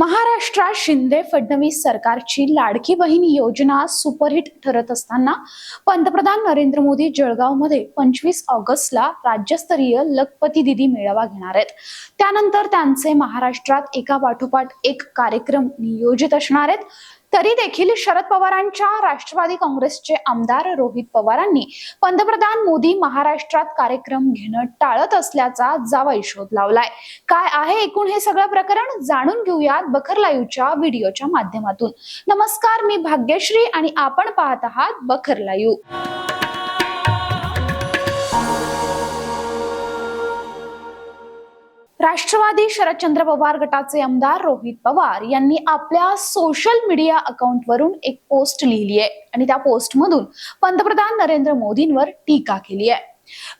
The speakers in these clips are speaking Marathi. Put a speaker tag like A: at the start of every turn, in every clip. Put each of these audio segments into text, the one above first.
A: महाराष्ट्रात शिंदे फडणवीस सरकारची लाडकी बहीण योजना सुपरहिट ठरत असताना पंतप्रधान नरेंद्र मोदी जळगावमध्ये पंचवीस ऑगस्टला राज्यस्तरीय लखपती दिदी मेळावा घेणार आहेत. त्यानंतर त्यांचे महाराष्ट्रात एका पाठोपाठ एक कार्यक्रम नियोजित असणार आहेत. तरी देखील शरद पवारांच्या राष्ट्रवादी काँग्रेसचे आमदार रोहित पवारांनी पंतप्रधान मोदी महाराष्ट्रात कार्यक्रम घेणं टाळत असल्याचा जावाई शोध लावलाय. काय आहे एकूण हे सगळं प्रकरण? जाणून घेऊयात बखर लाईव्हच्या व्हिडिओच्या माध्यमातून. नमस्कार मी भाग्यश्री आणि आपण पाहत आहात बखर लाईव्ह. राष्ट्रवादी शरदचंद्र पवार गटाचे आमदार रोहित पवार यांनी आपल्या सोशल मीडिया अकाउंटवरून एक पोस्ट लिहिली आहे. आणि त्या पोस्टमधून पंतप्रधान नरेंद्र मोदींवर टीका केली आहे.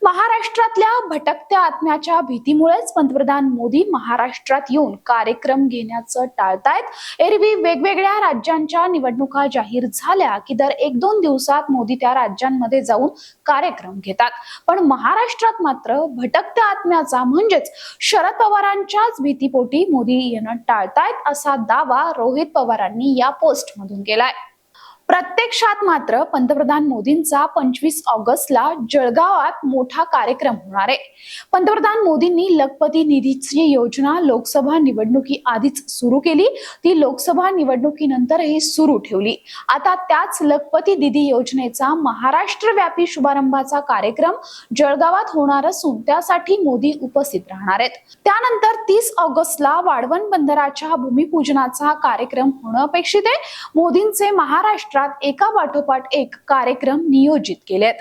A: महाराष्ट्रातल्या भटकत्या आत्म्याच्या भीतीमुळेच पंतप्रधान मोदी महाराष्ट्रात येऊन कार्यक्रम घेण्याचं टाळतायत. एरवी वेगवेगळ्या राज्यांच्या निवडणुका जाहीर झाल्या की दर एक दोन दिवसात मोदी त्या राज्यांमध्ये जाऊन कार्यक्रम घेतात. पण महाराष्ट्रात मात्र भटकत्या आत्म्याचा म्हणजेच शरद पवारांच्याच भीतीपोटी मोदी येणं टाळतायत असा दावा रोहित पवारांनी या पोस्टमधून केलाय. प्रत्यक्षात मात्र पंतप्रधान मोदींचा पंचवीस ऑगस्टला जळगावात मोठा कार्यक्रम होणार आहे. पंतप्रधान मोदींनी लखपती निधीची योजना लोकसभा निवडणुकी आधीच सुरू केली. ती लोकसभा निवडणुकीनंतरही सुरू ठेवली. आता त्याच लखपती निधी योजनेचा महाराष्ट्रव्यापी शुभारंभाचा कार्यक्रम जळगावात होणार असून त्यासाठी मोदी उपस्थित राहणार आहेत. त्यानंतर तीस ऑगस्टला वाढवण बंदराच्या भूमिपूजनाचा कार्यक्रम होणं अपेक्षित आहे. मोदींचे महाराष्ट्र क्षेत्रात एका पाठोपाठ एक कार्यक्रम नियोजित केलेत.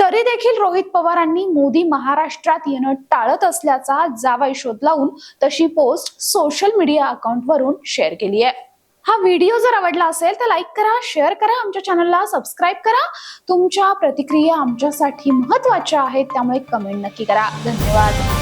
A: तरी देखील रोहित पवारांनी मोदी महाराष्ट्रात येणं टाळत असल्याचा जावाई शोध लावून तशी पोस्ट सोशल मीडिया अकाउंटवरून शेअर केली आहे. हा व्हिडिओ जर आवडला असेल तर लाईक करा शेअर करा आमच्या चॅनलला सबस्क्राईब करा. तुमच्या प्रतिक्रिया आमच्यासाठी महत्त्वाच्या आहेत त्यामुळे कमेंट नक्की करा. धन्यवाद.